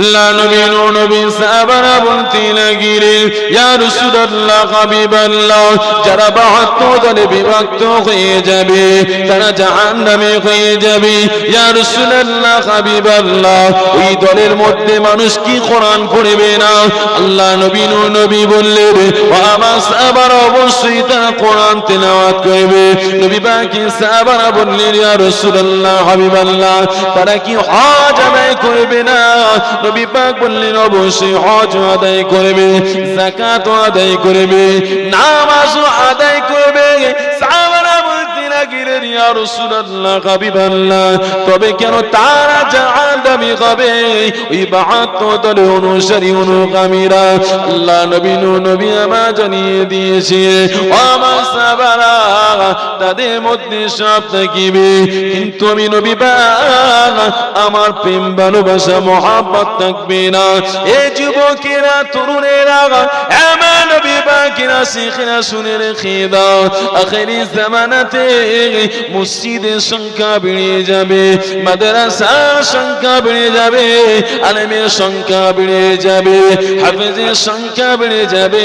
আল্লাহ নবী নবী সাহাবারা ইয়া রাসূলুল্লাহ হাবিবাল্লাহ, যারা বাহাত্তর দলে বিভক্ত হয়ে যাবে, তারা জাহান্নামে হয়ে যাবে, ইয়া রাসূলুল্লাহ হাবিবাল্লাহ, ওই দলের মধ্যে মানুষ কি কোরআন পড়বে না? আল্লাহ নবী নবী বললেন আমার সাহাবারা অবশ্যই তারা কোরআন তেলাওয়াত করবে। নবী বাকি সাহাবারা বললেন, ইয়া রাসূলুল্লাহ হাবিবাল্লাহ, তারা কি হজ আদায় করবে না? নবী পাক বললেন, অবশ্যই হজ আদায় করবে জাকাত আদায় করবে নামাজ আদায় করবে। সাহাবারা বলতে লাগলেন তবে কেন তারা জাহান্নামী হবে, ওই 72 দলের অনুসারী অনুগামীরা আল্লাহ নবী নবী আমা জানিয়ে দিয়েছে আমার তাদের মধ্যে সব থাকিবে কিন্তু আমি নবী আমার প্রেম ভালোবাসা, মহাব্বত থাকবে না। এ যুবকেরা, তরুণেরা এমন শিখরা, শুনে রেখে দাও, আখেরি জামানাতে মসজিদের সংখ্যা বেড়ে যাবে মাদ্রাসার সংখ্যা বেড়ে যাবে, আলেমের সংখ্যা বেড়ে যাবে, হাফেজের সংখ্যা বেড়ে যাবে,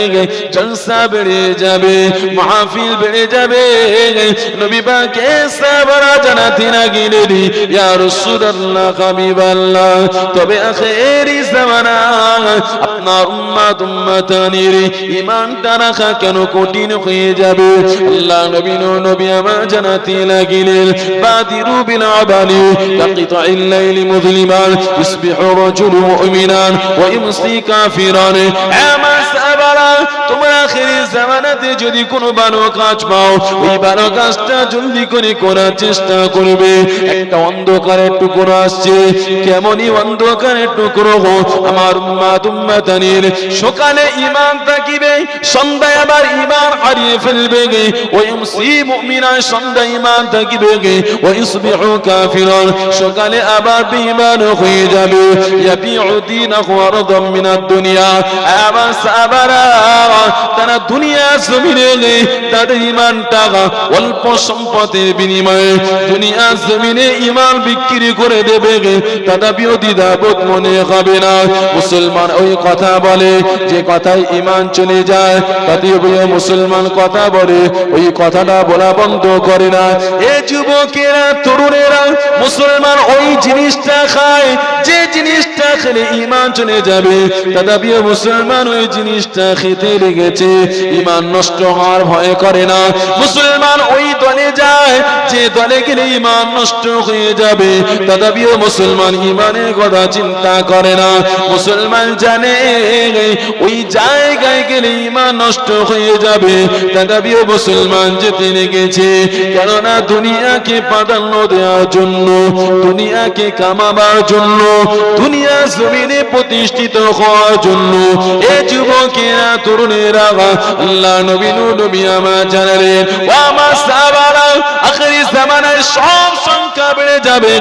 জলসা বেড়ে যাবে, মাহফিল বেড়ে যাবে। নবী পাকে সাহাবারা ইয়া রাসূলুল্লাহ হাবিবাল্লাহ, তবে আখেরি জামানা আপনার উম্মত উম্মতানির ঈমানটা রাখা কেন কঠিন হয়ে যাবে? আল্লাহ নবী নবী আমার জানাতে লাগিলেন। বাদিরু বিল আবালি কাকিতাইল লাইলি মুযলিমান ইসবিহু রাজুলু মুমিনান ওয়া ইমসি কাফিরান। আমার আখেরি জামানাতে যদি কোনো ভালো কাজ পাও, ওই ভালো কাজটা জলদি করে করার চেষ্টা করবে। একটা অন্ধকারের টুকরো আসছে। কেমনই অন্ধকারের টুকরো হোক, আমার উম্মাত উম্মাতানির সকালে ঈমান থাকিবে হারিয়ে ফেলবে গে। ওই মুসি মুমিনায় সন্ধ্যায় ঈমান থাকিবে গে। ওই ইসবিহু কাফিরান, সকালে আবার বেঈমান হয়ে যাবে। ইয়াবিউ দীনাহু আরদাম মিনাদ দুনিয়া। আবার সাহাবারা তারা দুনিয়া জমিনে নেই তাদের ইমানটা অল্প সম্পদের বিনিময়ে দুনিয়া জমিনে ইমান বিক্রি করে দেবে তারা বিরোধী দাবত মনে হবে না। মুসলমান ওই কথা বলে, যে কথায় ইমান চলে যায় তাতে মুসলমান কথা বলে, ওই কথাটা বলা বন্ধ করে না। এ যুবকেরা, তরুণেরা, মুসলমান ওই জিনিসটা খায়, যে জিনিসটা খেলে ইমান চলে যাবে। তথাপিও মুসলমান ওই জিনিসটা খেতে লেগেছে ইমান নষ্ট হওয়ার ভয় করে না। মুসলমান ওই দলে যায়, যে দলে গেলে ইমান নষ্ট হয়ে যাবে। তথাপিও মুসলমান ইমানের কথা চিন্তা করে না। মুসলমান জানে, ওই জায়গায় গেলে ইমান নষ্ট হয়ে যাবে। তথাপিও মুসলমান যেতে লেগেছে। কেননা দুনিয়াকে প্রাধান্য দেওয়ার জন্য, দুনিয়াকে কামাবার জন্য, দুনিয়া জমিনে প্রতিষ্ঠিত হওয়ার জন্য এ যুবকেরা, তরুণেরা, আল্লাহ নবী নবী আমার জানালেন সব সংখ্যা বেড়ে যাবে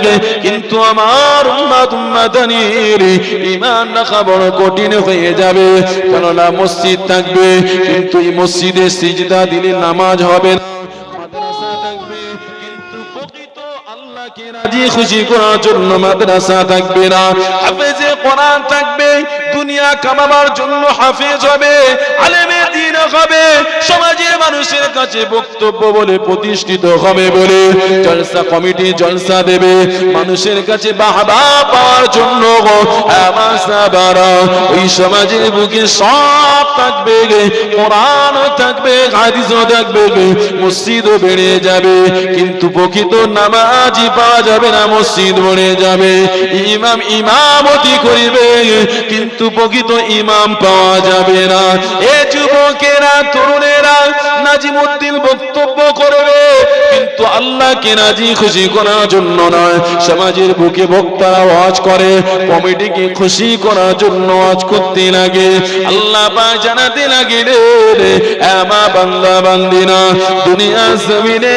কিন্তু আমার উম্মাত ঈমান রাখা বড় কঠিন হয়ে যাবে। কেননা মসজিদ থাকবে, কিন্তু এই মসজিদে সিজদা দিলে নামাজ হবে না। রাজি খুশি করার জন্য মাদ্রাসা থাকবে না। হাফেজে কোরআন থাকবে, দুনিয়া কামাবার জন্য হাফেজ হবে, আলেমে দিন হবে, সমাজের মানুষের কাছে বক্তব্য বলে প্রতিষ্ঠিত হবে বলে জলসা কমিটি জলসা দেবে। মানুষের কাছে বাহবা পাওয়ার জন্য ওই সমাজের বুকে সব থাকবে কোরআনও থাকবে, হাদিসও থাকবে মসজিদও বেড়ে যাবে, কিন্তু প্রকৃত নামাজি পাওয়া যাবে না, মসজিদ বেড়ে যাবে। ইমাম ইমামতি করিবে, কিন্তু প্রকৃত ইমাম পাওয়া যাবে না। এ যুবকেরা, তরুণেরা নাজিমুদ্দিন বক্তব্য করবে, কিন্তু আল্লাহকে রাজি খুশি করার জন্য নয়। সমাজের বুকে বক্তারা ওয়াজ করে, কমিটিকে খুশি করার জন্য ওয়াজ করতে লাগে। আল্লাহ পা জানাতে লাগে রে আমা বান্দা বান্দিনা দুনিয়া জমিনে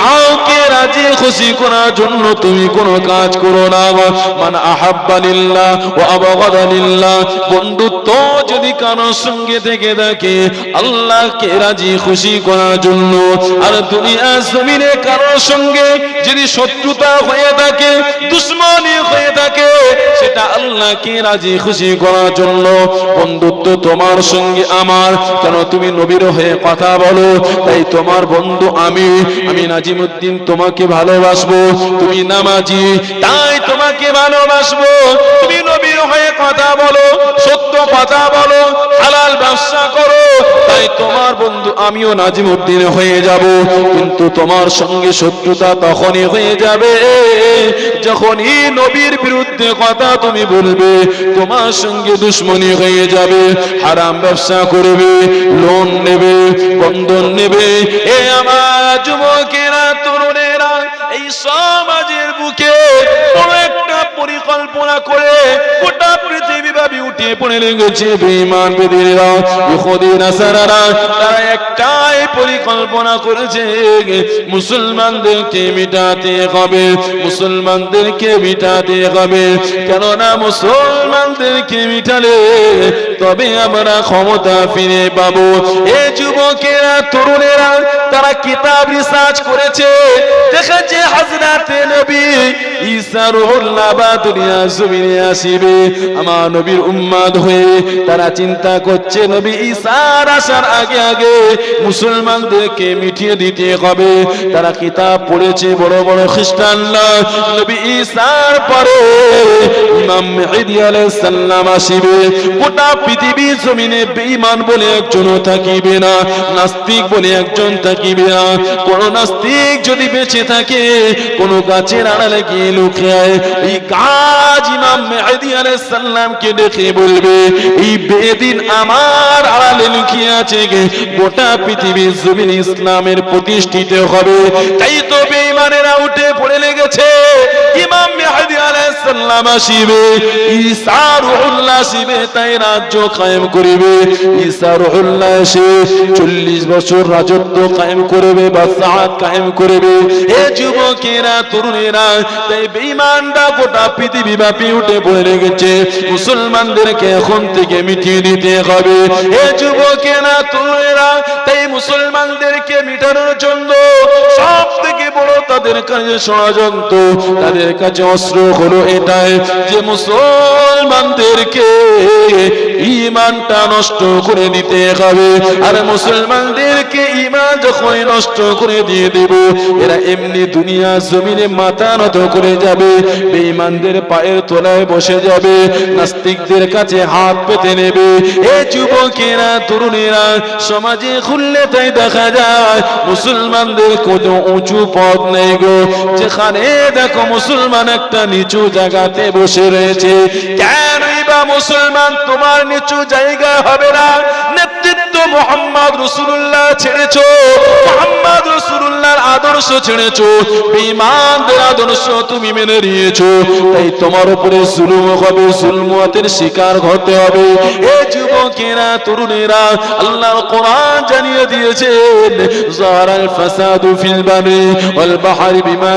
কাউকে রাজি খুশি করার জন্য তুমি কোনো কাজ করো না। মান আহাব্বালিল্লাহ ও আবাগাদালিল্লাহ বন্ধুত্ব যদি কারোর সঙ্গে থেকে থাকে, আল্লাহকে রাজি, খুশি করার জন্য। আর দুনিয়া জমিনে কারোর সঙ্গে যদি শত্রুতা হয়ে থাকে, দুশ্মনী হয়ে থাকে, সেটা আল্লাহকে রাজি, খুশি করার জন্য। বন্ধুত্ব তোমার সঙ্গে আমার। কেন তুমি নবীর হয়ে কথা বলো? তাই তোমার বন্ধু আমি আমি নাজিমুদ্দিন তোমাকে ভালোবাসবো। তুমি নামাজি, তাই তোমাকে ভালোবাসবো। তুমি নবীর হয়ে কথা বলো, সত্য কথা বলো, হালাল ব্যবসা করো। তাই তোমার বন্ধু আমিও নাজিমুদ্দিন হয়ে যাব। কিন্তু তোমার সঙ্গে শত্রুতা তখনই হয়ে যাবে, যখনই নবীর বিরুদ্ধে কথা তুমি বলবে, তোমার সঙ্গে দুশ্মনী হয়ে যাবে, হারাম ব্যবসা করবে, লোন নেবে, বন্ধন নেবে। এ আমার যুবকেরা, তরুণেরা, এই সমাজের বুকে বড় একটা পরিকল্পনা করে গোটা পৃথিবী ভাবি উঠে পড়ে লেগেছে বেঈমান নাসারারা। তারা একটাই পরিকল্পনা করেছে, মুসলমানদেরকে মিটাতে হবে, মুসলমানদেরকে মিটাতে হবে। কেননা মুসলমানদেরকে মিটালে তবে আমরা ক্ষমতা ফিরে পাবো। এ যুবকেরা, তরুণেরা, তারা কিতাব রিসার্চ করেছে, দেখেছে হাজরাতে নবী ঈসা রুহুল্লাহ বা দুনিয়া জমিনে আসিবে। তারা চিন্তা করছে, নবী ঈসার আসার আগে আগে মুসলমানদেরকে মিটিয়ে দিতে হবে। তারা কিতাব পড়েছে, বড় বড় খ্রিস্টানরা। নবী ঈসার পরে বলে একজনও থাকিবে না, নাস্তিক বলে একজন থাকিবে না। কোন নাস্তিক বেঁচে থাকে, কোন গাছের আড়ালে গিয়ে ইসলামের প্রতিষ্ঠিত হবে। তাই তো বেঈমানেরা উঠে পড়ে লেগেছে। ইমাম মেহেদি আলাইহিস সালাম আসিবে, ঈসা রুহুল্লাহ আসিবে, তাই রাজ্য কায়েম করিবে। ঈসা রুহুল্লাহ এসে 40 বছর রাজত্ব কায়েম করবে বাদশাহত কায়েম করবে। এ যুবকেরা, তরুণেরা পৃথিবী উঠে পড়ে মুসলমানদেরকে এখন থেকে মিটিয়ে দিতে হবে। এ যুবকেরা তরুণেরা তাই মুসলমানদেরকে মিটানোর জন্য সব থেকে বড় তাদের কাছে ষড়যন্ত্র, তাদের কাছে অস্ত্র হলো এটাই যে মুসলমানদেরকে ইমানটা নষ্ট করে দিতে হবে। আর মুসলমানদেরকে ইমান যখন নষ্ট করে দিয়ে দেব, এরা এমনি দুনিয়া জমিনে মাথা নত করে যাবে, বেঈমানদের পায়ের তলায় বসে যাবে, নাস্তিকদের কাছে হাত পেতে নেবে। এ যুবকেরা, তরুণেরা, সমাজে খুললে তাই দেখা যায়? মুসলমানদের কোনো উঁচু পদ নেই গো। যেখানে দেখো মুসলমান একটা নিচু জায়গাতে বসে রয়েছে। কেনই বা মুসলমান তোমার নিচু জায়গা হবে না? নেতৃত্ব মোহাম্মদ রসুল্লাহ ছেড়েছো, মোহাম্মদ রসুল্লাহর আদর্শ ছেড়েছো আদর্শ তুমি মেনে তাই তোমার উপরে জুলুম হবে, জুলমতের শিকার হতে হবে। এ যুবকেরা, তরুণেরা, আল্লাহর কোরআন জানিয়ে দিয়েছেন জাহারাল ফাসাদু ফিল বারি ওয়াল বিমা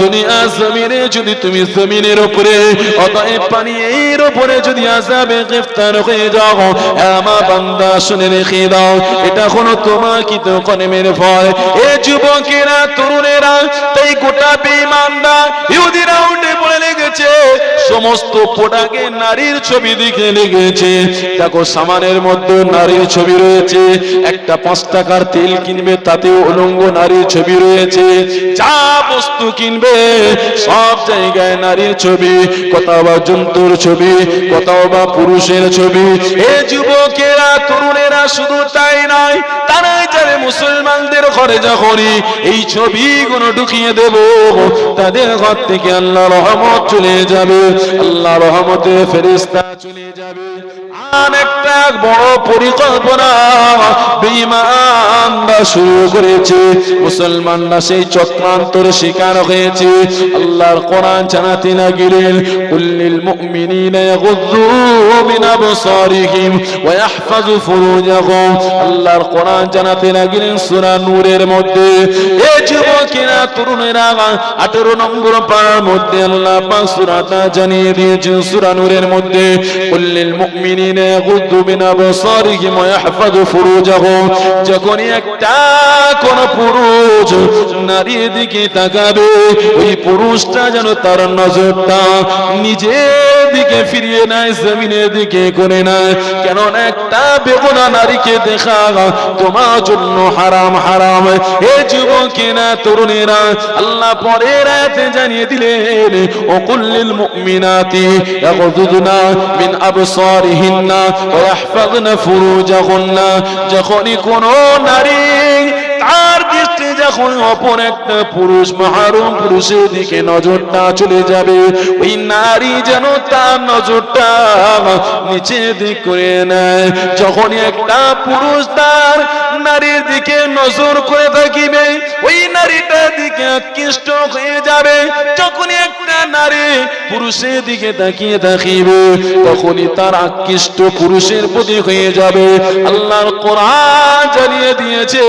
দুনিয়া জমিনে যদি তুমি জমিনের উপরে, অতএব পানি এর উপরে যদি আযাবে গ্রেফতার হয়ে যাও আমার বান্দা, শুনে রেখে দাও, এটা কোনো তোমার কি তো কনেমের ফল এ যুবকেরা, তরুণেরা তাই গোটা বেঈমানরা, ইহুদিরা উঠে পড়ে লেগেছে, সমস্ত পোড়াকে নারীর ছবি দিকে লেগেছে। দেখো, সামানের মধ্যে নারীর ছবি রয়েছে, একটা পাঁচ টাকার তেল কিনবে, তাতেও অলঙ্গ নারীর ছবি রয়েছে। যা বস্তু কিনবে, সব জায়গায় নারীর ছবি, কোথাও বা জন্তুর ছবি, কোথাও বা পুরুষের ছবি। এ যুবকেরা তরুণেরা শুধু তাই নয় তারাই যাবে মুসলমানদের ঘরে যখনই এই ছবিগুলো ঢুকিয়ে দেব। তাদের ঘর থেকে আল্লাহ রহমত চলে যাবে আল্লাহ রহমতে ফেরিস্তা চলে যাবে। একটা বড় পরিকল্পনা। শুরু করেছে, মুসলমানরা সেই চক্রান্তর শিকার হয়েছে। আল্লাহর কোরআন জানাতে লাগিলেন কুল্লিল মিন আবসারিহিম ওয়া ফুরুজাহুম। আল্লাহর কোরআন জানাতে লাগলেন সূরা নূরের মধ্যে। এ যুবকেরা তরুণেরা 18 নম্বর মধ্যে আল্লাহ পাক সূরাটা জানিয়ে দিয়েছেন, সূরা নূরের মধ্যে। কুল্লিল যখনই একটা কোন পুরুষ নারীর দিকে তাকাবে ওই পুরুষটা যেন তার নজরটা নিজের দিকে ফিরিয়ে নেয়, জমিনের দিকে করে নেয়। কেন একটা বেগুনা নারীকে দেখা তোমার জন্য হারাম হারাম। এ যুবকেরা তরুণেরা আল্লাহ পরের আয়াতে জানিয়ে দিলেন ও কুল্লিল মুমিনাতি ইয়াগুদুনা মিন আবসারিহিন্না ওয়া ইয়াহফাযনা ফুরুজাহুন্না। যখনই কোন নারী তার যখন অপর একটা পুরুষ, মাহারুম পুরুষের দিকে নজরটা চলে যাবে। ওই নারী যেন তার নজরটা নিচে দিক করে নেয়। যখনই একটা পুরুষ তার নারীর দিকে নজর করে থাকিবে ওই নারীটার দিকে আকৃষ্ট হয়ে যাবে। যখনই একটা নারী পুরুষের দিকে তাকিয়ে থাকিবে তখনই তার আকৃষ্ট পুরুষের প্রতি হয়ে যাবে। আল্লাহর কোরআন জানিয়ে দিয়েছে,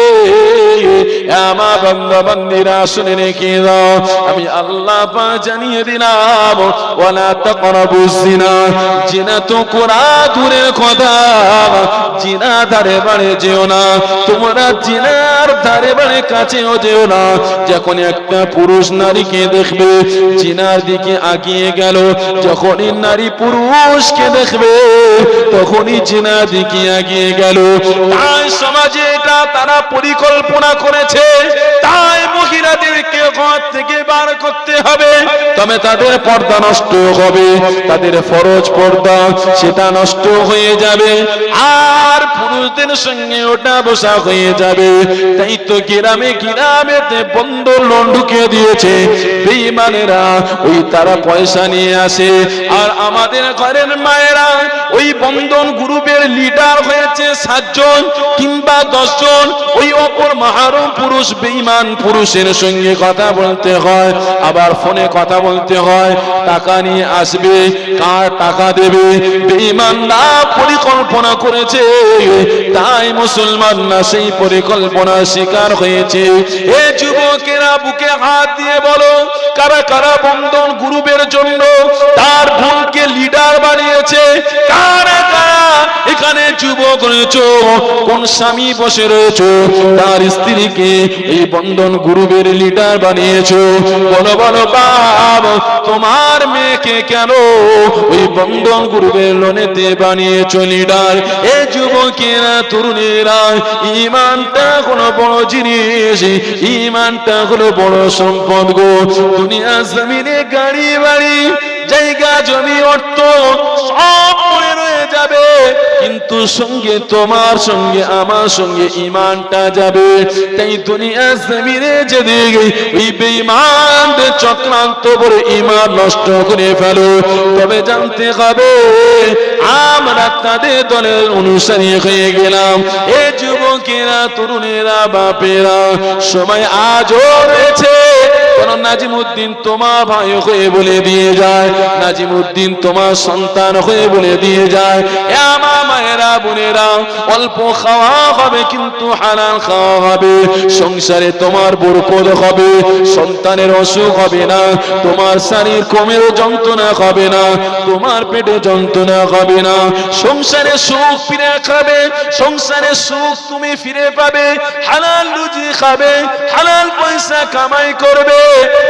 আমার বান্দা বান্দিরা শুনে রেখে দাও, আমি আল্লাহ পা জানিয়ে দিলাম, ওয়ালা তাকরাবু জিনা জিনা তো কোরা দূরের কথা জিনা ধারে বাড়ে যেও না। তোমরা জিনার ধারে বাড়ে কাছেও যেও না। যখন একটা পুরুষ নারীকে দেখবে, জিনার দিকে আগিয়ে গেল। যখনই নারী পুরুষকে দেখবে, তখনই জিনার দিকে আগিয়ে গেল। তাই সমাজে এটা তারা পরিকল্পনা করেছে। তাই মহিলাদেরকে ঘর থেকে বার করতে হবে। তবে তাদের পর্দা নষ্ট হবে। তাদের ফরজ পর্দা, সেটা নষ্ট হয়ে যাবে। আর পুরুষদের সঙ্গে ওটা বসা হয়ে যাবে। তাই তো গ্রামে গ্রামেতে বন্ধ লোন দিয়েছে। বেঈমানেরা ওই তারা পয়সা নিয়ে আসে। আর আমাদের ঘরের মায়েরা, ওই বন্ধন গ্রুপের লিডার হয়েছে সাতজন কিংবা দশজন। ওই অপর মাহারম পুরুষ বেঈমান পুরুষের সঙ্গে কথা বলতে হয়। আবার ফোনে কথা বলতে হয়। টাকা নিয়ে আসবে, কার টাকা দেবে? বেঈমান না পরিকল্পনা করেছে। তাই মুসলমান না সেই পরিকল্পনা শিকার হয়েছে। এ যুবকেরা বুকে হাত দিয়ে বলো, কারা কারা বন্ধন গ্রুপের জন্য তার বোনকে লিডার বানিয়েছে? কারা কারা এখানে যুবক রয়েছো? কোন স্বামী বসে রয়েছো? তার স্ত্রীকে এই বন্ধন গ্রুপের লিডার বানিয়েছো। বলো বলো, বাপ, তোমার মেয়েকে কেন ওই বন্ধন গ্রুপের লোনেতে বানিয়েছো লিডার এ যুবকেরা, তরুণেরা ইমানটা বড় জিনিস, ইমানটা হলো বড় সম্পদ গো। দুনিয়া জমিনে গাড়ি, বাড়ি, জায়গা, জমি, অর্থ সব যাবে। কিন্তু সঙ্গে তোমার সঙ্গে, আমার সঙ্গে ইমানটা যাবে। তাই দুনিয়া জমিনে যেদিকে ওই বেঈমানদের চক্রান্ত করে ইমান নষ্ট করে ফেলো। তবে জানতে হবে, আমরা তাদের দলের অনুসারী হয়ে গেলাম। এ যুবকেরা তরুণেরা বাপেরা সময় আজও রয়েছে। নাজিমুদ্দিন তোমার ভাই হয়ে বলে দিয়ে যায়, নাজিমুদ্দিন তোমার সন্তান হয়ে বলে দিয়ে যায় আমার মায়েরা, বোনেরা, অল্প খাওয়া হবে কিন্তু খাওয়া হবে, সংসারে তোমার বরকত হবে, সন্তানের অসুখ হবে না, তোমার শারীর কমের যন্ত্রণা হবে না, তোমার পেটে যন্ত্রণা হবে না, সংসারে সুখ ফিরে খাবে, সংসারে সুখ তুমি ফিরে পাবে, হালাল রুজি খাবে, হালাল পয়সা কামাই করবে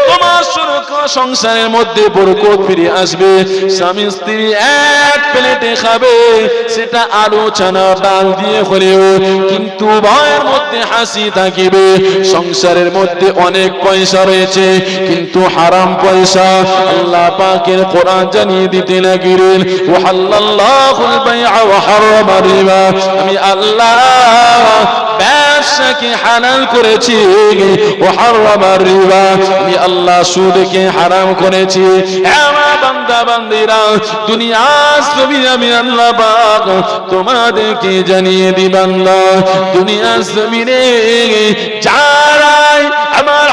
তোমার সুরক্ষা সংসারের মধ্যে বরকত ফিরে আসবে। স্বামী স্ত্রী এক প্লেটে খাবে, সেটা আলু, চানা, ডাল দিয়ে হলেও কিন্তু ভয়ের মধ্যে হাসি থাকিবে। সংসারের মধ্যে অনেক পয়সা রয়েছে, কিন্তু হারাম পয়সা আল্লাহ পাকের কোরআন জানিয়ে দিতে লাগিলেন। ও রিবা। আমি আল্লাহ ব্যবসাকে হারাম করেছি। ও হারামা রিবা, আমি আল্লাহ সুদকে হারাম করেছি। আমার তোমাদেরকে জানিয়ে দুনিয়া জমিনে আমার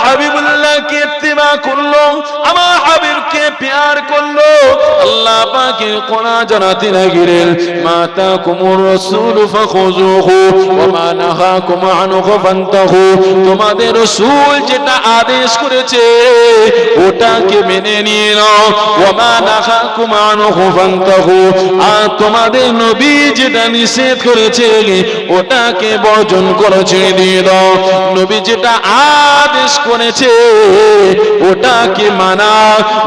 করল প্যার করল। আল্লাহ পাকের কোনা জানাতে লাগিলেন মাতা কুমুর রসুল ফাখুযুহু ওয়া মা নাহাকুম আনহু ফান্তাহু। তোমাদের রসুল যেটা আদেশ করেছে, ওটাকে মেনে নিয়ে নাও। ওয়া মা নাহাকুম আনহু ফান্তাহু। আর তোমাদের নবী যেটা নিষেধ করেছে, ওটাকে বর্জন করে ছেড়ে দিয়ে দাও। নবী যেটা আদেশ করেছে, ওটাকে মানা।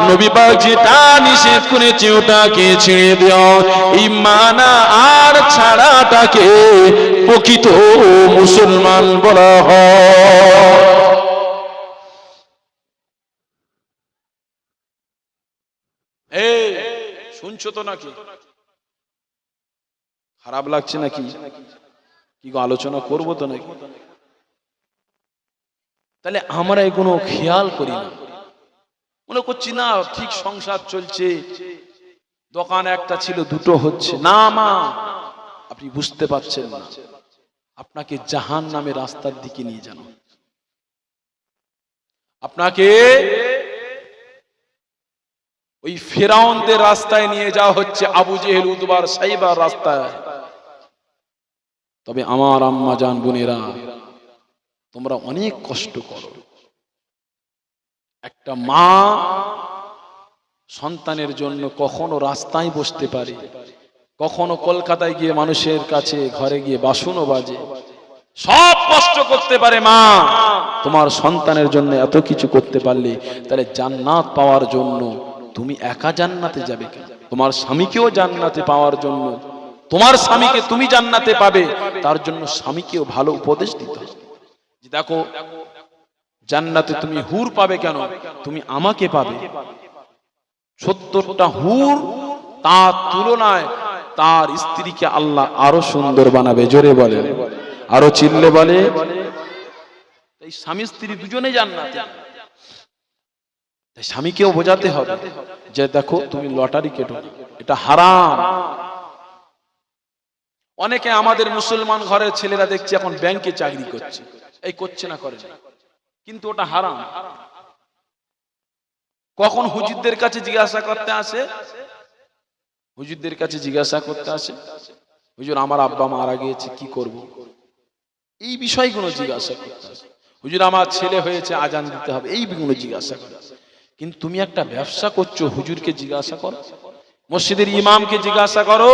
নবী যেটা নিষেধ করেছে, ওটাকে ছেড়ে দাও। এই মানা আর ছাড়াটাকে প্রকৃত মুসলমান বলা হয়। শুনছো তো নাকি? খারাপ লাগছে নাকি? কি আলোচনা করব তো নাকি? তাহলে আমরা এগুলো খেয়াল করি না। মনে করছি না, ঠিক সংসার চলছে। দোকান একটা ছিল, দুটো হচ্ছে। না মা, আপনি বুঝতে পারছেন না। আপনাকে জাহান নামে রাস্তার দিকে নিয়ে যান। আপনাকে ওই ফেরাউনদের রাস্তায় নিয়ে যাওয়া হচ্ছে, আবু জেহেল উদবার সাইবার রাস্তায়। তবে আমার আম্মা জান বোনেরা, তোমরা অনেক কষ্ট করো। একটা মা সন্তানের জন্য কখনো রাস্তায় বসতে পারে, কখনো কলকাতায় গিয়ে মানুষের কাছে ঘরে গিয়ে বাসনও বাজে। সব কষ্ট করতে পারে মা, তোমার সন্তানের জন্য এত কিছু করতে পারলে, তাহলে জান্নাত পাওয়ার জন্য তুমি একা জান্নাতে যাবে তোমার স্বামীকেও জান্নাতে পাওয়ার জন্য, তোমার স্বামীকে তুমি জান্নাতে পাবে, তার জন্য স্বামীকেও ভালো উপদেশ দিতে দেখো জান্নাতে তুমি হুর পাবে কেন? তুমি আমাকে পাবে। সত্তরটা হুর তার তুলনায় তার স্ত্রীকে আল্লাহ আরও সুন্দর বানাবে। জোরে বলে আরও চিল্লে বলে। এই স্বামী স্ত্রী দুজনে জান্নাতে। তাই স্বামীকেও বোঝাতে হবে যে দেখো তুমি লটারি কেটো। এটা হারাম। অনেকে আমাদের মুসলমান ঘরের ছেলেরা দেখছি এখন ব্যাংকে চাকরি করছে। এই করছে না, করে না। কিন্তু ওটা হারাম। কখন হুজুরদের কাছে জিজ্ঞাসা করতে আসে? হুজুরদের কাছে জিজ্ঞাসা করতে আসে, হুজুর, আমার আব্বা মারা গিয়েছে, কি করব? এই বিষয়গুলো জিজ্ঞাসা করতে আসে। হুজুর, আমার ছেলে হয়েছে, আজান দিতে হবে। এই গুলো জিজ্ঞাসা করে। কিন্তু তুমি একটা ব্যবসা করছ, হুজুরকে জিজ্ঞাসা করো। মসজিদের ইমামকে জিজ্ঞাসা করো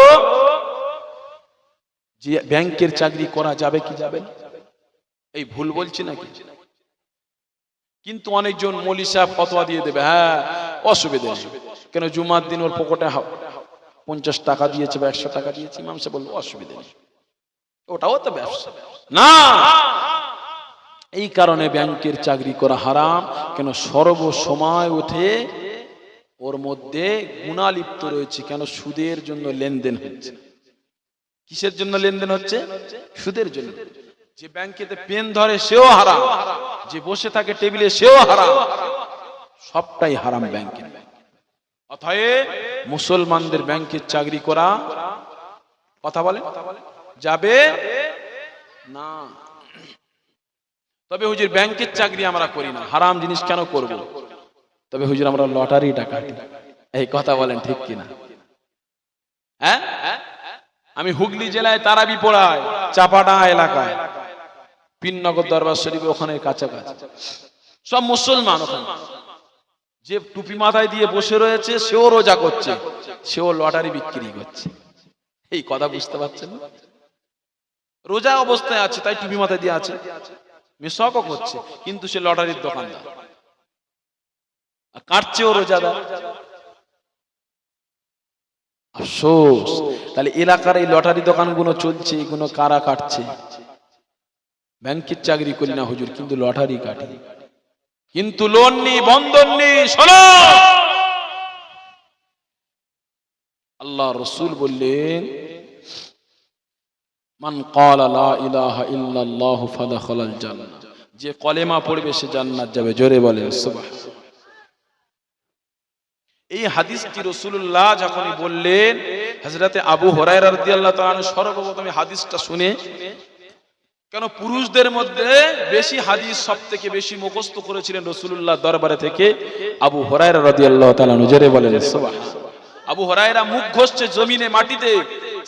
যে, ব্যাংকের চাকরি করা যাবে কি যাবে? এই ভুল বলছি নাকি? কিন্তু অনেকজন মলি সাহেব ফতোয়া দিয়ে দেবে হ্যাঁ অসুবিধা কেন জুমার দিন ওর পকেটে পঞ্চাশ টাকা দিয়েছে বা একশো টাকা দিয়েছে, ইমাম সাহেব বলল, অসুবিধা নেই। ওটাও তো ব্যবসা। না! এই কারণে ব্যাংকের চাকরি করা হারাম, কেন সর্ব সময় উঠে ওর মধ্যে গুণালিপ্ত রয়েছে, কেন সুদের জন্য লেনদেন হচ্ছে। কিসের জন্য লেনদেন হচ্ছে? সুদের জন্য। যে ব্যাংকেতে পেন ধরে, সেও হারাম। যে বসে থাকে টেবিলে, সেও হারাম। সবটাই হারাম ব্যাংকে। অতএব মুসলমানদের ব্যাংকের চাকরি করা, কথা বলে যাবে? না। তবে হুজুর ব্যাংকের চাকরি আমরা করি না। হারাম জিনিস কেন করব? তবে হুজুর, আমরা লটারি ডাকাতি এই কথা বলেন ঠিক কিনা? হ্যাঁ? আমি হুগলি জেলায় তারাবি পড়াই, চাপাডা এলাকায়। পিননগর দরবার শরীফ ওখানে কাছাকাছি। সব মুসলমান ওখানে। যে টুপি মাথায় দিয়ে বসে রয়েছে, সেও রোজা করছে, সেও লটারি বিক্রি করছে। এই কথা বুঝতে পারছেন না? রোজা অবস্থায় আছে, তাই টুপি মাথায় দিয়ে আছে। মেশকও করছে, কিন্তু সে লটারির দোকানদার। কাটছেও রোজাদার। আফসোস, তাহলে এলাকার এই লটারি দোকানগুলো চলছে, এগুলো কারা কাটছে? ব্যাংকের চাকরি করি না হুজুর, কিন্তু লটারি কাটি। কিন্তু লোন নি বন্ধন নি শোনো! আল্লাহ রসুল বললেন, মান লা ইলাহা ইল্লাল্লাহু ফাদাখালাল জান্নাহ। যে কলেমা পড়বে সে জান্নাত যাবে, জোরে বলেন সুবহান। এই হাদিসটি রসুল্লাহ যখনই বললেন হজরতে আবু হরাই রাদিয়াল্লাহু তাআলা সর্বপ্রথম হাদিসটা শুনে কেন পুরুষদের মধ্যে বেশি হাদিস সব থেকে বেশি মুখস্থ করেছিলেন রসুল্লাহ দরবারে থেকে? আবু হরাই রাদিয়াল্লাহু তাআলা জোরে বলেন আবু হরায়রা মুখ ঘষছে জমিনে, মাটিতে।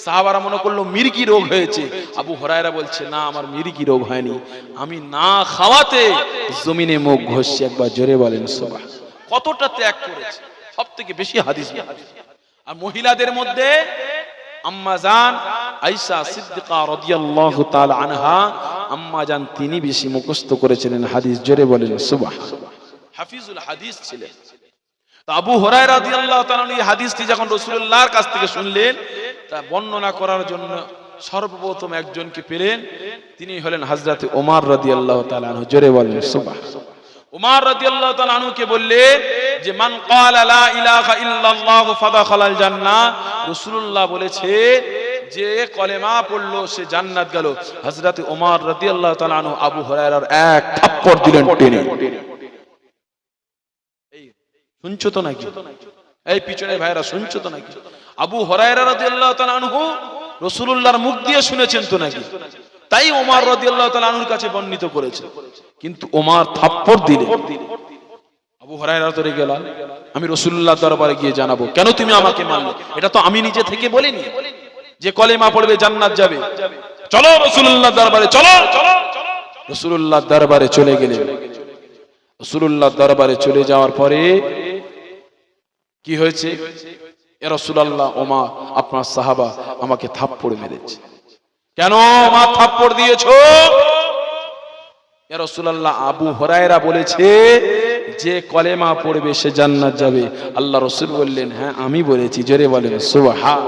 সাহাবারা মনে করল, মির্গি রোগ হয়েছে। আবু হরায়রা বলছে, না, আমার মির্গি রোগ হয়নি। আমি না খাওয়াতে জমিনে মুখ ঘষছি। একবার জোরে বলেন সোবা কতটা ত্যাগ করেছে? সব থেকে বেশি হাদিস আর মহিলাদের মধ্যে আম্মা জান আইসা সিদ্দিকা রাদিয়াল্লাহু তাআলা আনহা, আম্মা জান তিনি বেশি মুখস্থ করেছিলেন হাদিস, জোরে বলেন, সুবহান। হাফিজুল হাদিস ছিলেন। আবু হুরায়রা রাদিয়াল্লাহু তাআলা এই হাদিসটি যখন রাসূলুল্লাহর কাছ থেকে শুনলেন, তা বর্ণনা করার জন্য সর্বপ্রথম একজনকে পেলেন, তিনি হলেন হযরত ওমর রাদিয়াল্লাহু তাআলা জোরে বলেন, সুবহান। উমার রাদিয়াল্লাহু তাআলা আনহুকে বললে যে, মান ক্বালা লা ইলাহা ইল্লাল্লাহ ফাদাখালাল জান্নাহ। রাসূলুল্লাহ বলেছে যে, কলেমা পড়ল, সে জান্নাত গেল। হযরত ওমর রাদিয়াল্লাহু তাআলা আনহু আবু হুরায়রার এক থাপ্পড় দিলেন টেনে। এই, শুনছো তো নাকি? এই পিছনে ভাইরা শুনছো তো নাকি? আবু হুরায়রা রাদিয়াল্লাহু তাআলা আনহু রাসূলুল্লাহর মুখ দিয়ে শুনেছেন তো নাকি? তাই ওমর রাদিয়াল্লাহু আনহুর কাছে বর্ণিত করেছে। কিন্তু ওমার থাপ্পড় দিলে আবু হরাইরা ধরে গেলাম আমি রসুল্লাহ দরবারে গিয়ে জানাব। কেন তুমি আমাকে মারলে? এটা তো আমি নিজে থেকে বলিনি। যে কলেমা পড়বে জান্নাত যাবে। চলো রসুল্লাহ দরবারে, চলো। রসুল্লাহ দরবারে চলে গেলেন। রসুল্লাহ দরবারে চলে যাওয়ার পরে কি হয়েছে? এ রসুলাল্লাহ, ওমা, আপনার সাহাবা আমাকে থাপ্পড় মেরেছে। কেন মা থাপ্পড় দিয়েছ? রাসূলুল্লাহ, আবু হরায়রা বলেছে, যে কলেমা পড়বে সে জান্নাত যাবে। আল্লাহ রসুল বললেন হ্যাঁ আমি বলেছি, জোরে বলেন, সুবহান।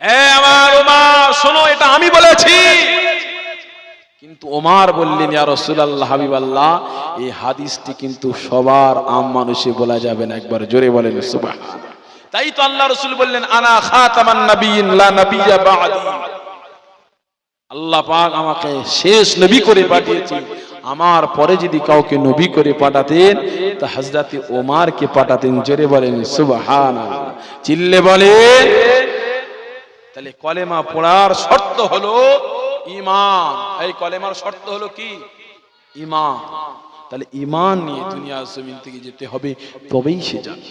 এ আমার ওমর শোনো, এটা আমি বলেছি। কিন্তু ওমার বললেন, ইয়া রাসূলুল্লাহ, হাবিবাল্লাহ, এই হাদিসটি কিন্তু সবার আম মানুষে বলা যাবে না। একবার জোরে বলেন, সুবহান। তাই তো আল্লাহ রসুল বললেন, আনা খাতামান নাবিয়িন লা নাবিয়্যা বা'দি। আল্লাহ পাক আমাকে শেষ নবী করে পাঠিয়েছি আমার পরে যদি কাউকে নবী করে পাঠাতেন, তা হজরত ওমারকে পাঠাতেন, জোরে বলেন সুবহান চিল্লে বলে তাহলে কলেমা পড়ার শর্ত হলো ইমান এই কলেমার শর্ত হলো কি? ইমান তাহলে ইমান নিয়ে দুনিয়া জমিন থেকে যেতে হবে, তবেই সে যাবে